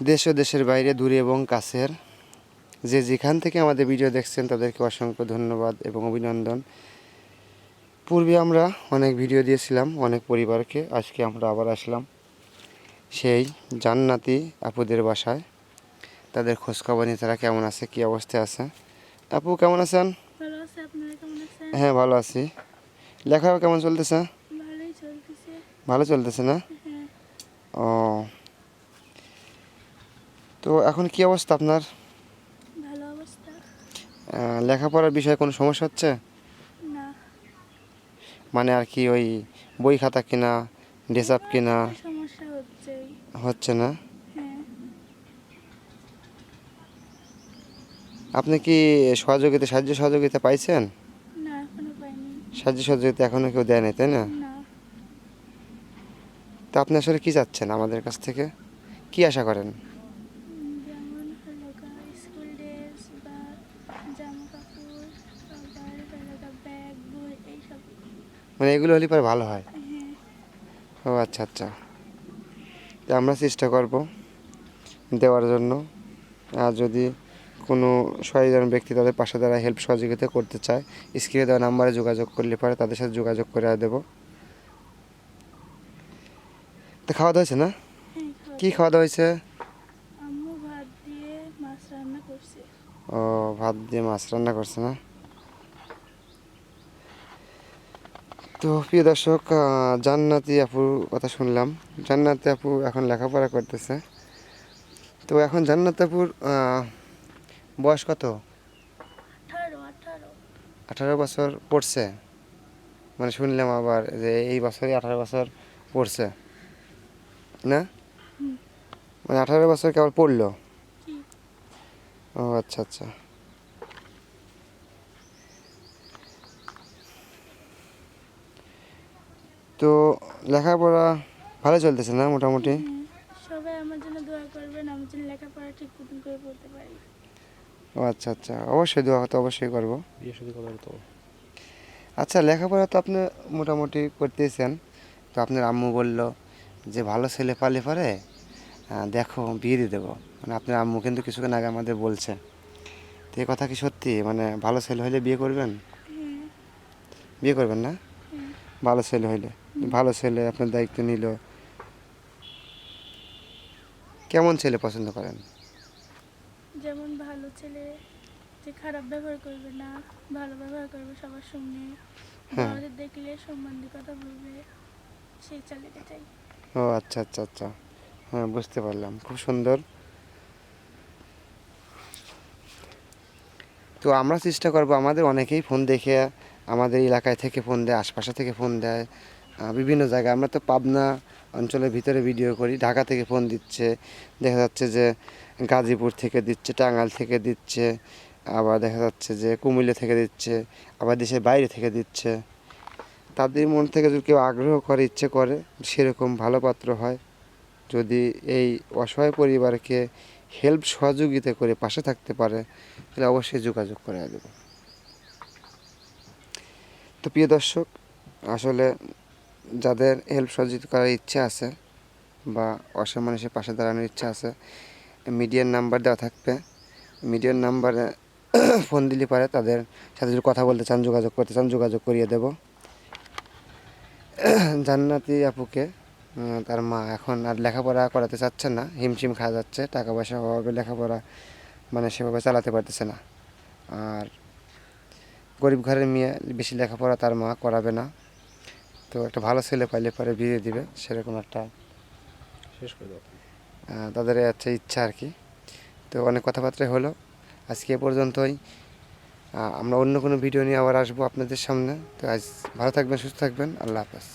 দেশ ও দেশের বাইরে দূরে এবং কাছের। যে যেখান থেকে আমাদের ভিডিও দেখছেন তাদেরকে অসংখ্য ধন্যবাদ এবং অভিনন্দন। পূর্বে আমরা অনেক ভিডিও দিয়েছিলাম অনেক পরিবারকে। আজকে আমরা আবার আসলাম সেই জান্নাতি আপুদের বাসায়। তাদের খোঁজখবর নিয়ে তারা কেমন আছে কী অবস্থায় আছে? আপু কেমন আছেন? হ্যাঁ ভালো আছি। লেখা কেমন চলতেছে। ভালো চলতেছে না? হ্যাঁ। ও তো এখন কি অবস্থা আপনার? ভালো অবস্থা। লেখাপড়ার বিষয়ে কোনো সমস্যা হচ্ছে? না। মানে আর কি ওই বই খাতা কিনা ড্রেস কিনা সমস্যা হচ্ছেই। হচ্ছে না? হ্যাঁ। আপনি কি সহযোগিতা সাহায্য সহযোগিতা পাইছেন? না এখনও পাইনি। সাহায্য সহযোগিতা এখনও কেউ দেয় নাই তাই না? না। তো আপনি আসলে কি চাচ্ছেন আমাদের কাছ থেকে? কি আশা করেন? মানে এগুলো হলে পরে ভালো হয়। ও আচ্ছা আচ্ছা। তো আমরা চেষ্টা করব দেওয়ার জন্য। আর যদি কোনো সচেতন ব্যক্তি তাদের পাশে দ্বারা হেল্প সহযোগিতা করতে চায় স্ক্রিনে দেওয়া নাম্বারে যোগাযোগ করলে পারে তাদের সাথে যোগাযোগ করে দেবো। তো খাওয়া দাওয়া হয়েছে না? হ্যাঁ কি খাওয়া দাওয়া হয়েছে? ও ভাত দিয়ে মাছ রান্না করছে না? তো প্রিয় দর্শক জান্নাতি আপুর কথা শুনলাম। জান্নাতি আপু এখন লেখাপড়া করতেছে। তো এখন জান্নাতি আপুর বয়স কত? আঠারো বছর পড়ছে। মানে শুনলাম আবার যে এই বছরই আঠারো বছর পড়ছে। না? মানে আঠারো বছর কেবল পড়ল? ও আচ্ছা আচ্ছা। তো লেখাপড়া ভালো চলতেছে না মোটামুটি? সবাই আমার জন্য দোয়া করবেন আমার জন্য লেখাপড়া ঠিক মতন করে পড়তে পারি। ও আচ্ছা আচ্ছা অবশ্যই দোয়া তো অবশ্যই করব। বিয়ে শুধু করার তো। আচ্ছা লেখাপড়া তো আপনি মোটামুটি করতেছেন। তো আপনার আম্মু বলল যে ভালো ছেলে পালে পরে দেখো বিয়ে দিয়ে দেবো। মানে আপনার আম্মু কিন্তু কিছুক্ষণ আগে আমাদের বলছে। তো এই কথা কি সত্যি? মানে ভালো ছেলে হলে বিয়ে করবেন? হ্যাঁ। বিয়ে করবেন না? হ্যাঁ। ভালো ছেলে হইলে। ভালো ছেলে আপনার দায়িত্ব নিল। কেমন ছেলে পছন্দ করেন? যেমন ভালো ছেলে যে খারাপ ব্যবহার করবে না ভালো ব্যবহার করবে সবার সঙ্গে। হ্যাঁ। বড়দের দেখলে সম্মান দিয়ে কথা বলবে সেই চালিয়ে চাই। ও আচ্ছা আচ্ছা আচ্ছা। হ্যাঁ বুঝতে পারলাম। খুব সুন্দর। তো আমরা চেষ্টা করব আমাদের অনেকেই ফোন দেখে আমাদের এলাকায় থেকে ফোন দেয় আশপাশে থেকে ফোন দেয়। বিভিন্ন জায়গায়। আমরা তো পাবনা অঞ্চলের ভিতরে ভিডিও করি। ঢাকা থেকে ফোন দিচ্ছে। দেখা যাচ্ছে যে গাজীপুর থেকে দিচ্ছে, টাঙ্গাইল থেকে দিচ্ছে, আবার দেখা যাচ্ছে যে কুমিল্লা থেকে দিচ্ছে, আবার দেশের বাইরে থেকে দিচ্ছে। তাদের মন থেকে যদি কেউ আগ্রহ করে, ইচ্ছে করে, সেরকম ভালো পাত্র হয়। যদি এই অসহায় পরিবারকে হেল্প সহযোগিতা করে পাশে থাকতে পারে, তাহলে অবশ্যই যোগাযোগ করে দেব। তো প্রিয় দর্শক, আসলে যাদের হেল্প সহযোগিতা করার ইচ্ছা আছে বা অসহায় মানুষের পাশে দাঁড়ানোর ইচ্ছা আছে মিডিয়ার নাম্বার দেওয়া থাকবে। মিডিয়ার নাম্বারে ফোন দিলে পারে, তাদের সাথে যদি কথা বলতে চান, যোগাযোগ করতে চান, যোগাযোগ করিয়ে দেবো। জান্নাতি আপুকে তার মা এখন আর লেখাপড়া করাতে চাচ্ছে না, হিমশিম খাওয়া যাচ্ছে, টাকা পয়সার অভাবে লেখাপড়া মানে সেভাবে চালাতে পারতেছে না। আর গরিব ঘরের মেয়ে বেশি লেখাপড়া তার মা করাবে না। তো একটা ভালো ছেলে পাইলে পরে বিয়ে দিবে সেরকম একটা শেষ করে দাও। তাদের একটা ইচ্ছা আর কি। তো অনেক কথাবার্তাই হলো। আজকে এ পর্যন্তই। আমরা অন্য কোনো ভিডিও নিয়ে আবার আসব আপনাদের সামনে। তো আজ ভালো থাকবেন সুস্থ থাকবেন। আল্লাহ হাফেজ।